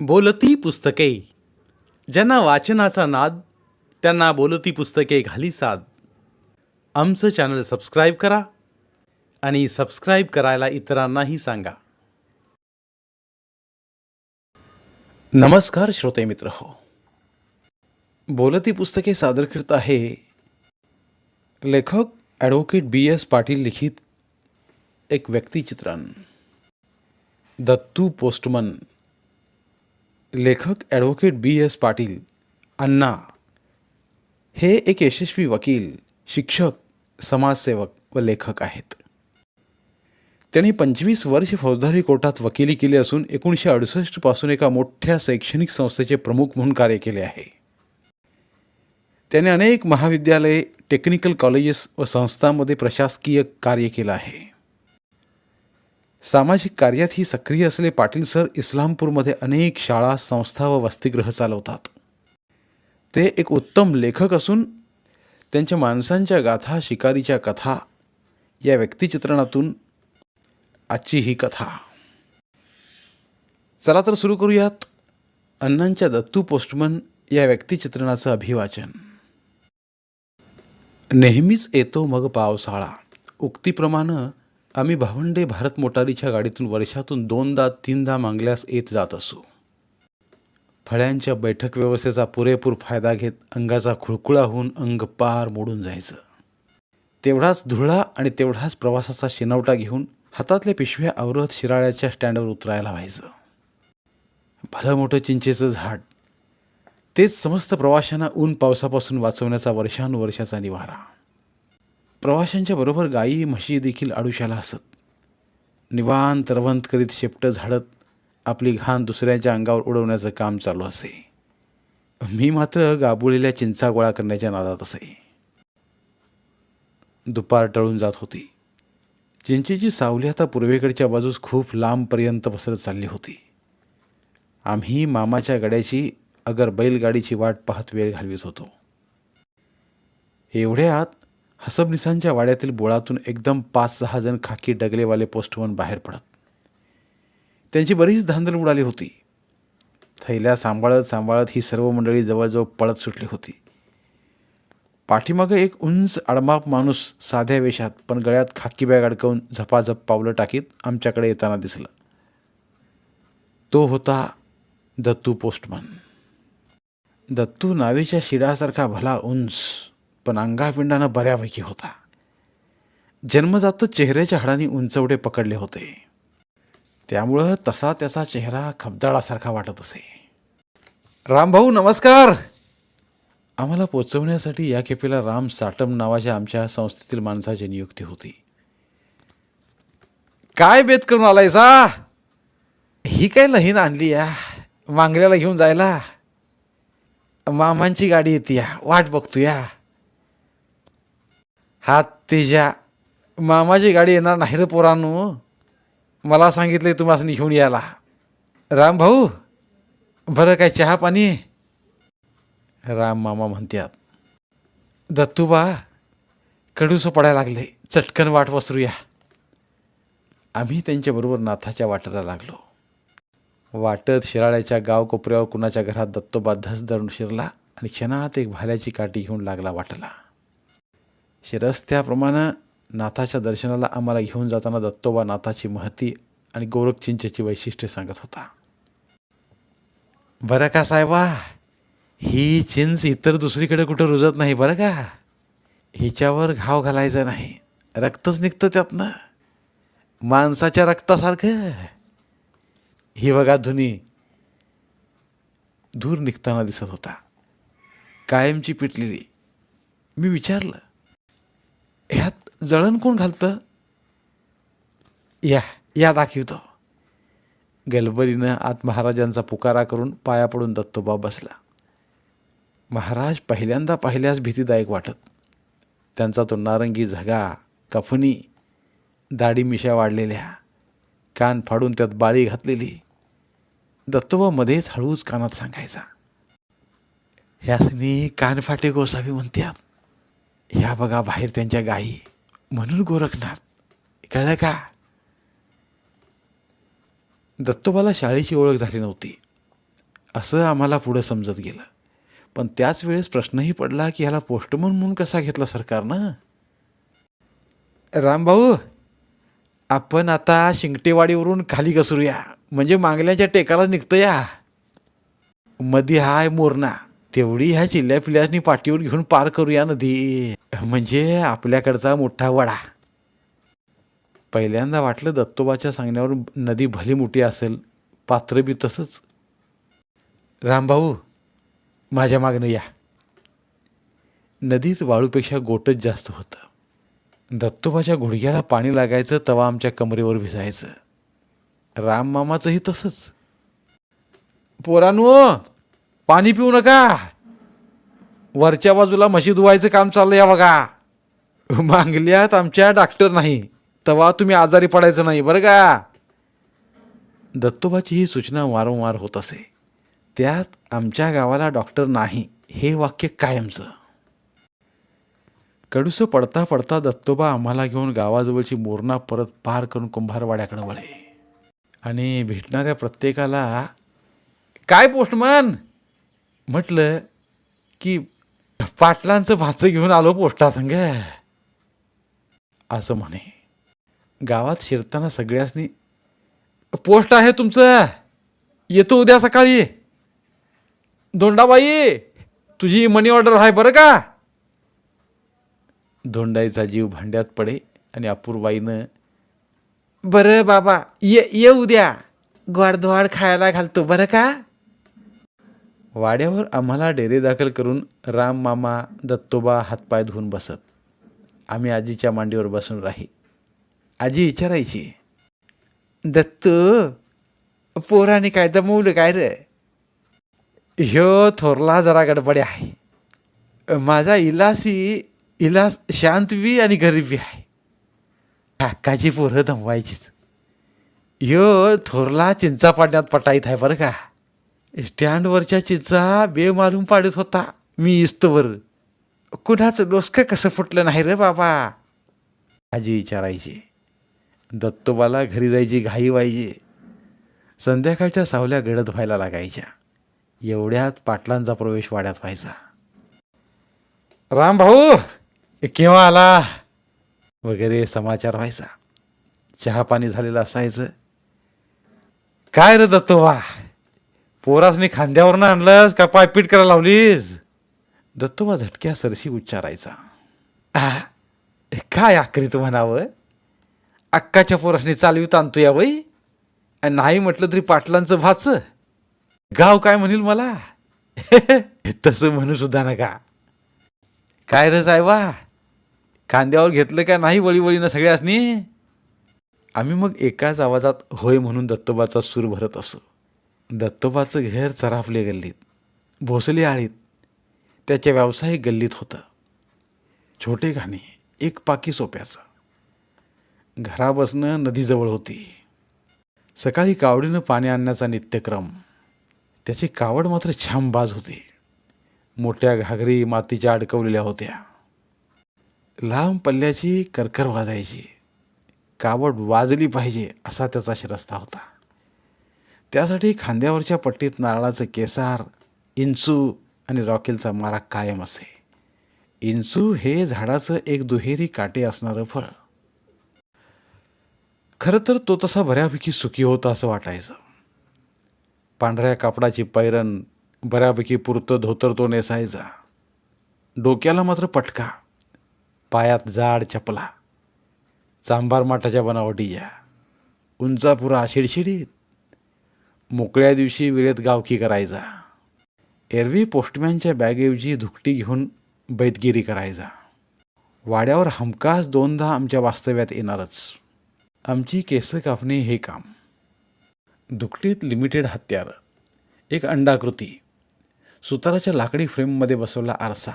बोलती पुस्तके. ज्यांना वाचनाचा नाद त्यांना बोलती पुस्तके घाली साद. आमचं चॅनल सबस्क्राईब करा आणि सबस्क्राईब करायला इतरांनाही सांगा. नमस्कार श्रोते मित्र हो. बोलती पुस्तके सादर करत आहे लेखक ॲडव्होकेट बी एस पाटील लिखित एक व्यक्तिचित्रण. दत्तू पोस्टमन. लेखक advocate B S Patil Anna. हे एक यशस्वी वकील शिक्षक समाजसेवक व लेखक आहेत. त्यांनी पंचवीस वर्ष फौजदारी कोर्टात वकिली केली असून एकोणीसशे अडुसष्टपासून एका मोठ्या शैक्षणिक संस्थेचे प्रमुख म्हणून कार्य केले आहे. त्याने अनेक महाविद्यालये टेक्निकल कॉलेजेस व संस्थांमध्ये प्रशासकीय कार्य केलं आहे. सामाजिक कार्यातही सक्रिय असलेले पाटील सर इस्लामपूरमध्ये अनेक शाळा संस्था व वसतिगृह चालवतात. ते एक उत्तम लेखक असून त्यांच्या माणसांच्या गाथा शिकारीच्या कथा या व्यक्तिचित्रणातून आजची ही कथा. चला तर सुरू करूयात अण्णांच्या दत्तू पोस्टमन या व्यक्तिचित्रणाचं अभिवाचन. नेहमीच येतो मग पावसाळा. उक्तीप्रमाणे आम्ही भावंडे भारत मोटारीच्या गाडीतून वर्षातून दोनदा तीनदा मागल्यास येत जात असू. फळ्यांच्या बैठक व्यवस्थेचा पुरेपूर फायदा घेत अंगाचा खुळखुळा होऊन अंग पार मोडून जायचं. तेवढाच धुळा आणि तेवढाच प्रवासाचा शिनवटा घेऊन हातातल्या पिशव्या आवरत शिराळ्याच्या स्टँडवर उतरायला व्हायचं. भलं मोठं चिंचेचं झाड. तेच समस्त प्रवाशांना ऊन पावसापासून वाचवण्याचा वर्षानुवर्षाचा निवारा. प्रवाशांच्या बरोबर गायी म्हशी देखील आडुशाला असत. निवांत रवंत करीत शेपटं झाडत आपली घाण दुसऱ्याच्या अंगावर उडवण्याचं काम चालू असे. मी मात्र गाबुळलेल्या चिंचा गोळा करण्याच्या नादात असे. दुपार टळून जात होती. चिंचेची सावली आता पूर्वेकडच्या बाजूस खूप लांबपर्यंत पसरत चालली होती. आम्ही मामाच्या गड्याची अगर बैलगाडीची वाट पाहत वेळ घालवीत होतो. एवढ्यात हसबनिसांच्या वाड्यातील बोळातून एकदम पाच सहा जण खाकी डगलेवाले पोस्टमन बाहेर पडत. त्यांची बरीच धांदल उडाली होती. थैल्या सांभाळत सांभाळत ही सर्व मंडळी जवळजवळ पळत सुटली होती. पाठीमागं एक उंच आडमाप माणूस साध्या वेशात पण गळ्यात खाकी बॅग अडकवून झपाझप पावलं टाकीत आमच्याकडे येताना दिसलं. तो होता दत्तू पोस्टमन. दत्तू नावेच्या शिडासारखा भला उंच. पण अंगापिंडानं बऱ्यापैकी होता. जन्मजात चेहऱ्याच्या हाडांनी उंचवडे पकडले होते. त्यामुळं तसा त्याचा चेहरा खबदाळासारखा वाटत असे. रामभाऊ नमस्कार! आम्हाला पोचवण्यासाठी या खेपेला राम साटम नावाच्या आमच्या संस्थेतील माणसाची नियुक्ती होती. काय बेत करून आलाय सा ही काय लहीन आणली या? मांगल्याला घेऊन जायला? मामांची गाडी येते या. वाट बघतो या हात तेजा मामाची गाडी येणार नाही रे पोरांनो. मला सांगितलंय तुम्हाला घेऊन यायला. राम भाऊ बरं काय चहा पाणी? राम मामा म्हणतात दत्तूबा कडूसं पडायला लागले. चटकन वाट वसरूया. आम्ही त्यांच्याबरोबर नाथाच्या वाटेला लागलो. वाटत शिराळ्याच्या गाव कोपऱ्यावर कुणाच्या घरात दत्तोबा धस धरून शिरला आणि क्षणात एक भाल्याची काठी घेऊन लागला वाटला. रस्त्याप्रमाणे नाथाच्या दर्शनाला आम्हाला घेऊन जाताना दत्तोबा नाथाची महती आणि गोरख चिंचेची वैशिष्ट्ये सांगत होता. बरं का साहेबा? ही चिंच इतर दुसरीकडे कुठं रुजत नाही बरं का? हिच्यावर घाव घालायचा नाही. रक्तच निघतं त्यातनं. माणसाच्या रक्तासारखं. ही बघा धुनी. धूर निघताना दिसत होता. कायमची पिटलेली. मी विचारलं ह्यात जळण कोण घालतं? या या दाखवतो. गलबरीनं आत महाराजांचा पुकारा करून पाया पडून दत्तोबा बसला. महाराज पहिल्यांदा पाहिल्यास भीतीदायक वाटत. त्यांचा तो नारंगी झगा कफनी दाढी मिशा वाढलेल्या कान फाडून त्यात बाळी घातलेली. दत्तोबा मध्येच हळूच कानात सांगायचा ह्यासनी कान फाटे गोसावी म्हणतात ह्या बघा बाहेर त्यांच्या गायी म्हणून गोरखनाथ. कळलं का? दत्तोबाला शाळेची ओळख झाली नव्हती. असं आम्हाला पुढं समजत गेलं. पण त्याच वेळेस प्रश्नही पडला की ह्याला पोस्टमन म्हणून कसा घेतला सरकारनं रामभाऊ आपण आता शिंगटेवाडीवरून खाली घसरूया. म्हणजे मांगल्याच्या टेकाला निघतो या मधी हाय मोरणा. तेवढी ह्या चिल्ल्या पिल्ल्यानी पाठीवर घेऊन पार करूया नदी. म्हणजे आपल्याकडचा मोठा वडा. पहिल्यांदा वाटलं दत्तोबाच्या सांगण्यावर नदी भली मोठी असेल पात्र बी तसंच. रामभाऊ माझ्या मागणं या. नदीत वाळूपेक्षा गोटच जास्त होतं. दत्तोबाच्या गुडघ्याला पाणी लागायचं तवा आमच्या कमरेवर भिजायचं राम मामाचंही तसंच. पोरांनो पाणी पिऊ नका. वरच्या बाजूला म्हशी धुवायचं काम चाललंय बघा. मांगल्यात आमच्या डॉक्टर नाही. तवा तुम्ही आजारी पडायचं नाही बरं का? दत्तोबाची ही सूचना वारंवार होत असे. त्यात आमच्या गावाला डॉक्टर नाही. हे वाक्य कायमचं. कडूस पडता पडता दत्तोबा आम्हाला घेऊन गावाजवळची मोरणा परत पार करून कुंभारवाड्याकडे वळे आणि भेटणाऱ्या प्रत्येकाला काय पोस्टमन? म्हटलं की पाटलांचं भाचं घेऊन आलो पोस्टासंग. असं म्हणे. गावात शिरताना सगळ्यासनी पोस्ट आहे तुमचं. येतो उद्या सकाळी. दोंडाबाई तुझी मनी ऑर्डर आहे बरं का? धोंडाईचा जीव भांड्यात पडे आणि अपूर्वाईनं बरं बाबा ये ये उद्या. गोडधोड खायला घालतो बरं का? वाड्यावर आम्हाला डेरे दाखल करून राम मामा दत्तोबा हातपाय धुवून बसत. आम्ही आजीच्या मांडीवर बसून राही. आजी विचारायची दत्त पोराने काय दमवलं काय रे? ह्यो थोरला जरा गडबडे आहे. माझा इलासी इलास शांतवी आणि गरीबी आहे. काकाची पोरं दमवायचीच. ह्यो थोरला चिंचा पाडण्यात पटाईत आहे बरं का? स्टँडवरच्या चिंचा बेमालूम पाडत होता. मी इस्तवर. कुणाचं डोसकं कसं फुटलं नाही रे बाबा? आजी विचारायची. दत्तोबाला घरी जायची घाई व्हायची. संध्याकाळच्या सावल्या गडद व्हायला लागायच्या. एवढ्यात पाटलांचा प्रवेश वाड्यात व्हायचा. राम भाऊ केव्हा आला? वगैरे समाचार व्हायचा. चहा पाणी झालेलं असायचं. काय रे दत्तोबा? पोरासनी खांद्यावरनं आणलंस का पायपीट करायला लावलीस? दत्तोबा झटक्या सरशी उच्चारायचा. आ, काय आकरीत म्हणावं? अक्काच्या पोरासनी चालवीत आणतो या बाई आणि नाही म्हटलं तरी पाटलांचं भाच. गाव काय म्हणील मला? तसं म्हणू सुद्धा नका. काय रे साहेबा? खांद्यावर घेतलं का नाही वळीवळीनं सगळ्यासनी? आम्ही मग एकाच आवाजात होय म्हणून दत्तोबाचा सूर भरत असो. दत्तोबाचं घर चराफले गल्लीत भोसले आळीत त्याच्या व्यावसायिक गल्लीत होतं. छोटे घाणे एक पाकी सोप्याचं. घराबसणं नदीजवळ होती. सकाळी कावडीनं पाणी आणण्याचा नित्यक्रम. त्याची कावड मात्र छामबाज होती. मोठ्या घागरी मातीच्या अडकवलेल्या होत्या. लांब पल्ल्याची करकर वाजायची. कावड वाजली पाहिजे असा त्याचा शिरस्ता होता. त्यासाठी खांद्यावरच्या पट्टीत नारळाचं केसार इंचू आणि रॉकेलचा मारा कायम असे. इंचू हे झाडाचं एक दुहेरी काटे असणारं फळ. खरं तर तो तसा बऱ्यापैकी सुखी होता असं वाटायचं. पांढऱ्या कापडाची पैरण बऱ्यापैकी पुरतं धोतर तो नेसायचा. डोक्याला मात्र पटका. पायात जाड चपला. चांभार माठाच्या बनावटीच्या. उंचापुरा शिडशिडीत. मोकळ्या दिवशी वेळेत गावकी करायचा. एरवी पोस्टमॅनच्या बॅगऐवजी धुकटी घेऊन बैतगिरी करायचा. वाड्यावर हमखास दोनदा आमच्या वास्तव्यात येणारच. आमची केस कापणे हे काम. दुकटीत लिमिटेड हत्यार. एक अंडाकृती. सुताराच्या लाकडी फ्रेममध्ये बसवला आरसा.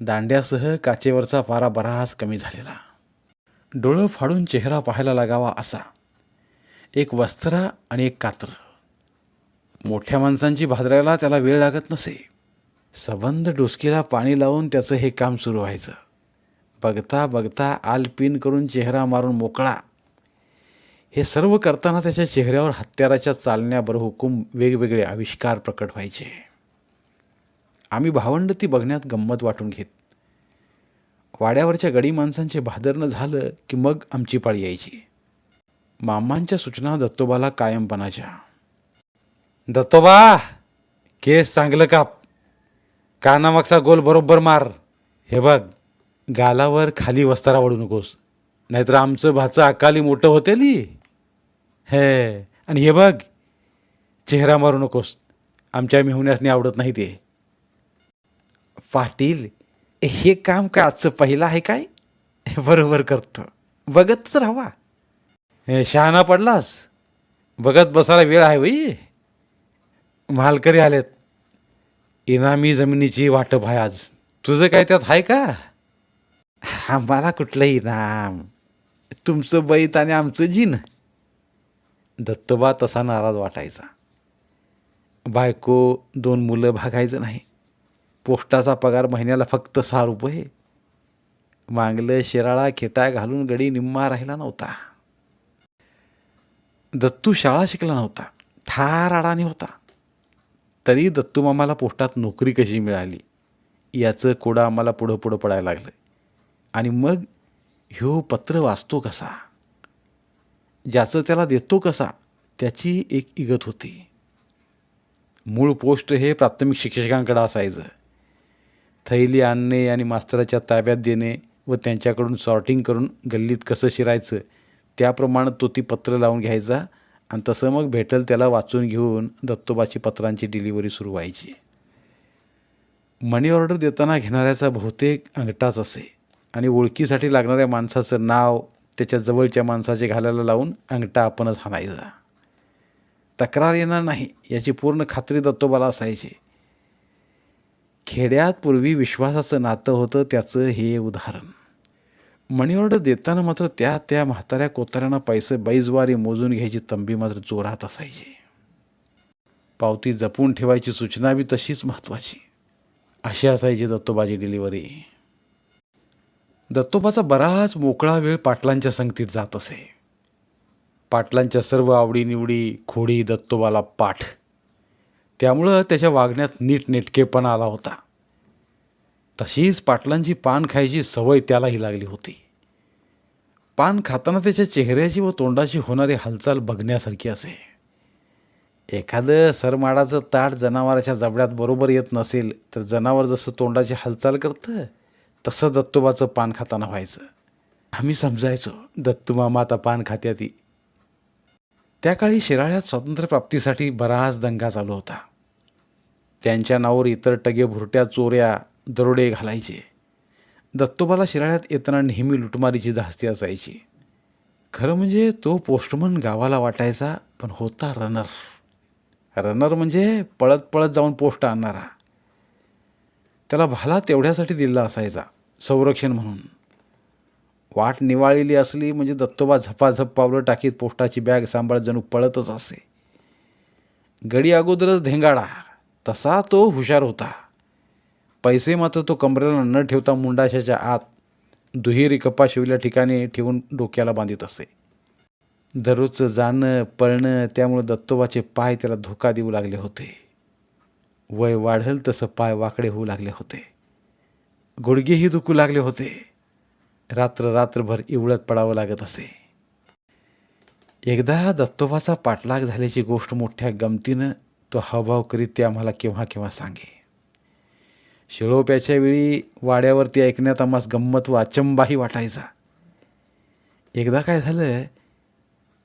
दांड्यासह काचेवरचा पारा बराच कमी झालेला. डोळं फाडून चेहरा पाहायला लागावा असा. एक वस्त्रा आणि एक कात्र. मोठ्या माणसांची भाजरायला त्याला वेळ लागत नसे. सबंध डुसकीला पाणी लावून त्याचं हे काम सुरू व्हायचं. बघता बघता आलपिन करून चेहरा मारून मोकळा. हे सर्व करताना त्याच्या चेहऱ्यावर हत्याराच्या चालण्याबर हुकूम वेगवेगळे आविष्कार प्रकट व्हायचे. आम्ही भावंड ती बघण्यात गंमत वाटून घेत. वाड्यावरच्या गडी माणसांचे भादरणं झालं की मग आमची पाळी यायची. मामांच्या सूचना दत्तोबाला कायमपणाच्या. दत्तोबा केस चांगलं काप. कानामागचा गोल बरोबर मार. हे बघ गालावर खाली वस्तारा वाढू नकोस. नाहीतर आमचं भाचं अकाली मोठं होते ली हे आणि हे बघ चेहरा मारू नकोस. आमच्या मिहुण्यासनी आवडत नाही ते. पाटील हे काम काय आजचं पहिलं आहे काय? बरोबर करतो. बघतच राहावा. हे शहाणा पडलास? बघत बसायला वेळ आहे वई मालकरी आलेत. इनामी जमिनीची वाटप आहे आज. तुझं काय त्यात आहे का? आम्हाला कुठलं इनाम? तुमचं बैत आणि आमचं जिन. दत्तोबा तसा नाराज वाटायचा. बायको दोन मुलं भागायचं नाही. पोस्टाचा पगार महिन्याला फक्त सहा रुपये. मागलं शिराळा खेटा घालून गडी निम्मा राहिला नव्हता. दत्तू शाळा शिकला नव्हता. ठार अडाणी होता. तरी दत्तू मामाला पोस्टात नोकरी कशी मिळाली? याचं कोडं आम्हाला पुढं पुढं पडायला लागलं. आणि मग ह्यो पत्र वाचतो कसा? ज्याचं त्याला देतो कसा? त्याची एक इगत होती. मूळ पोस्ट हे प्राथमिक शिक्षकांकडे असायचं. थैली आणणे आणि मास्तराच्या ताब्यात देणे व त्यांच्याकडून सॉर्टिंग करून गल्लीत कसं शिरायचं त्याप्रमाणे तो ती पत्र लावून घ्यायचा आणि तसं मग भेटल त्याला वाचून घेऊन दत्तोबाची पत्रांची डिलिव्हरी सुरू व्हायची. मनी ऑर्डर देताना घेणाऱ्याचा बहुतेक अंगठाच असे आणि ओळखीसाठी लागणाऱ्या माणसाचं नाव त्याच्या जवळच्या माणसाचे घालायला लावून अंगठा आपणच हाणायचा. तक्रार येणार नाही याची पूर्ण खात्री दत्तोबाला असायची. खेड्यात पूर्वी विश्वासाचं नातं होतं त्याचं हे उदाहरण. मनी ऑर्डर देताना मात्र त्या त्या म्हाताऱ्या कोताऱ्यांना पैसे बैजवारी मोजून घ्यायची तंबी मात्र जोरात असायची. पावती जपून ठेवायची सूचना बी तशीच महत्त्वाची. अशी असायची दत्तोबाची डिलिव्हरी दत्तोबाचा बराच मोकळा वेळ पाटलांच्या संगतीत जात असे. पाटलांच्या सर्व आवडीनिवडी खोडी दत्तोबाला पाठ. त्यामुळं त्याच्या वागण्यात नीटनेटकेपणा आला होता. तशीच पाटलांची पान खायची सवय त्यालाही लागली होती. पान खाताना त्याच्या चेहऱ्याची व तोंडाची होणारी हालचाल बघण्यासारखी असे. एखादं सरमाडाचं ताट जनावराच्या जबड्यात बरोबर येत नसेल तर जनावर जसं तोंडाची हालचाल करतं तसं दत्तोबाचं पान खाताना व्हायचं. आम्ही समजायचो दत्तुमामा आता पान खात्याती त्या काळी शिराळ्यात स्वातंत्र्यप्राप्तीसाठी बराच दंगा चालू होता. त्यांच्या नावावर इतर टगे भुरट्या चोऱ्या दरोडे घालायचे. दत्तोबाला शिराळ्यात येताना नेहमी लुटमारीची धास्ती असायची. खरं म्हणजे तो पोस्टमन गावाला वाटायचा पण होता रनर रनर म्हणजे पळत पळत जाऊन पोस्ट आणणारा. त्याला भाला तेवढ्यासाठी दिला असायचा संरक्षण म्हणून. वाट निवाळलेली असली म्हणजे दत्तोबा झपाझप पावलं टाकीत पोस्टाची बॅग सांभाळत जणू पळतच असे. गडी अगोदरच धेंगाडा तसा तो हुशार होता. पैसे मात्र तो कमरेला न ठेवता मुंडाशाच्या आत दुहेरी कप्पा शिवल्या ठिकाणी ठेवून डोक्याला बांधित असे. दररोजचं जाणं पळणं त्यामुळे दत्तोबाचे पाय त्याला धोका देऊ लागले होते. वय वाढल तसं पाय वाकडे होऊ लागले होते. गुडघेही दुखू लागले होते. रात्र रात्रभर इवळत पडावं लागत असे. एकदा दत्तोबाचा पाठलाग झाल्याची गोष्ट मोठ्या गमतीनं तो हावभाव करीत ते आम्हाला केव्हा केव्हा सांगे. शिळोप्याच्या वेळी वाड्यावरती ऐकण्यात आम्हास गंमत व अचंबाही वाटायचा. एकदा काय झालं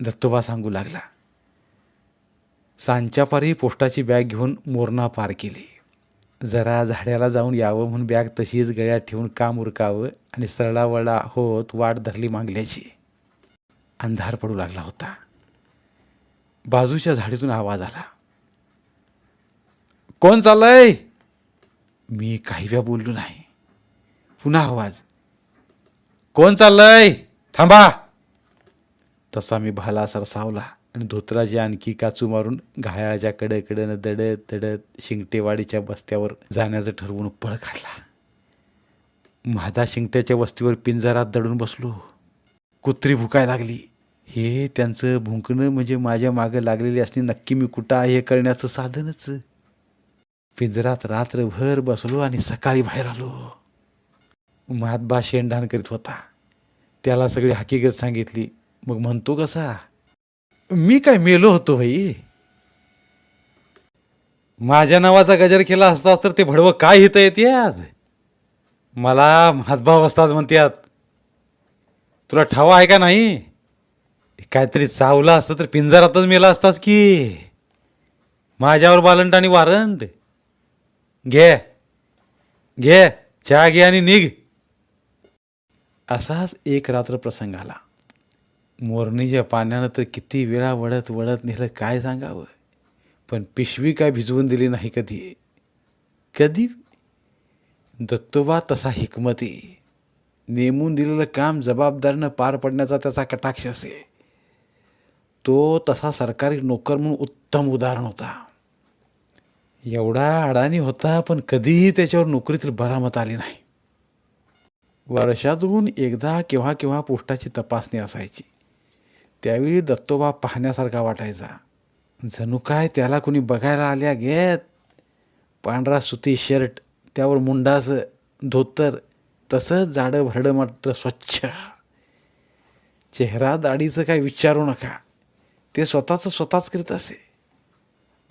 दत्तोबा सांगू लागला. सांच्यापारी पोस्टाची बॅग घेऊन मोरणा पार केली. जरा झाड्याला जाऊन यावं म्हणून बॅग तशीच गळ्यात ठेवून काम उरकावं आणि सरळावळा होत वाट धरली मागल्याची. अंधार पडू लागला होता. बाजूच्या झाडीतून आवाज आला. कोण चाललंय? मी काही वेळा बोललो नाही. पुन्हा आवाज. कोण चाललंय? थांबा. तसा मी भाला सरसावला आणि धोत्राजी आणखी काचू मारून घायाच्या कडेकडेनं दडत दडत शिंगटेवाडीच्या बस्त्यावर जाण्याचं ठरवून पळ काढला. माझा शिंगट्याच्या वस्तीवर पिंजरात दडून बसलो. कुत्री भुकाय लागली. हे त्यांचं भुंकणं म्हणजे माझ्या मागं लागलेली असणे नक्की मी कुठं आहे हे करण्याचं साधनच. पिंजरात रात्रभर बसलो आणि सकाळी बाहेर आलो. महात्बा शेंडाण करीत होता. त्याला सगळी हकीकत सांगितली. मग म्हणतो कसा? मी काय मेलो होतो भाई माझ्या नावाचा गजर केला असता तर ते भडवं काय हित येतात मला हातभाव असतात म्हणतात तुला ठावा आहे का नाही? काहीतरी चावलं असतं तर पिंजरातच मेला असतास की? माझ्यावर बालंट आणि वारंट. घे. घे. चहा घे आणि निघ. असाच एक रात्र प्रसंग आला. मोरणीच्या पाण्यानं तर किती वेळा वळत वळत नेलं काय सांगावं? पण पिशवी काय भिजवून दिली नाही कधी? कधी? दत्तोबा तसा हिकमती. नेमून दिलेलं काम जबाबदारीनं पार पडण्याचा त्याचा कटाक्ष असे. तो तसा सरकारी नोकर म्हणून उत्तम उदाहरण होता. एवढा अडाणी होता पण कधीही त्याच्यावर नोकरीतील बरामत आली नाही. वर्षातून एकदा केव्हा केव्हा पोस्टाची तपासणी असायची. त्यावेळी दत्तोबा पाहण्यासारखा वाटायचा. जणू काय त्याला कुणी बघायला आल्या घेत? पांढरा सुती शर्ट त्यावर मुंडाचं धोतर तसंच जाडं भरडं मात्र स्वच्छ. चेहरा दाढीचं काय विचारू नका. ते स्वतःचं स्वतःच करीत असे.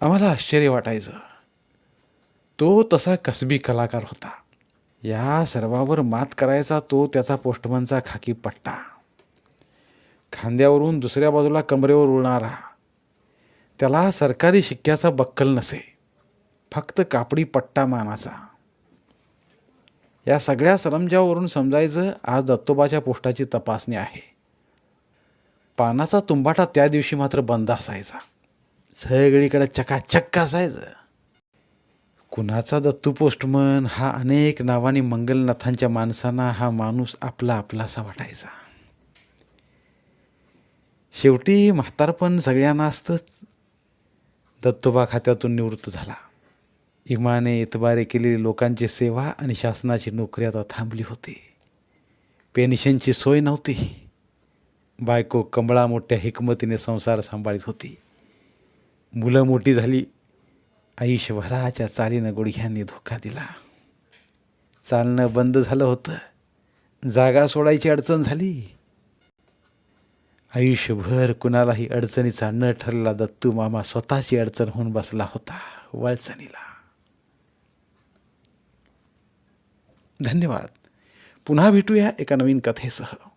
आम्हाला आश्चर्य वाटायचं. तो तसा कसबी कलाकार होता. या सर्वावर मात करायचा तो त्याचा पोस्टमनचा खाकी पट्टा. खांद्यावरून दुसऱ्या बाजूला कमरेवर उडणारा. त्याला सरकारी शिक्क्याचा बक्कल नसे. फक्त कापडी पट्टा मानाचा. या सगळ्या सरंजावरून समजायचं आज दत्तोबाच्या पोस्टाची तपासणी आहे. पानाचा तुंबाटा त्या दिवशी मात्र बंद असायचा. सगळीकडे चकाचक्क असायचं. कुणाचा दत्तू पोस्टमन हा अनेक नावाने मंगलनाथांच्या माणसांना हा माणूस आपला आपलासा वाटायचा. शेवटी म्हातारपण सगळ्यांना असतंच. दत्तोबा खात्यातून निवृत्त झाला. इमाने इतबारे केलेली लोकांची सेवा आणि शासनाची नोकरी आता थांबली होती. पेन्शनची सोय नव्हती. बायको कमळा मोठ्या हिकमतीने संसार सांभाळीत होती. मुलं मोठी झाली. आयुष्यभराच्या चालीनं गुडघ्यांनी धोका दिला. चालणं बंद झालं होतं. जागा सोडायची अडचण झाली. आयुष्यभर कुणालाही अडचणीचा न ठरला दत्तू मामा स्वतःची अडचण होऊन बसला होता वळचणीला धन्यवाद. पुन्हा भेटूया एका नवीन कथेसह.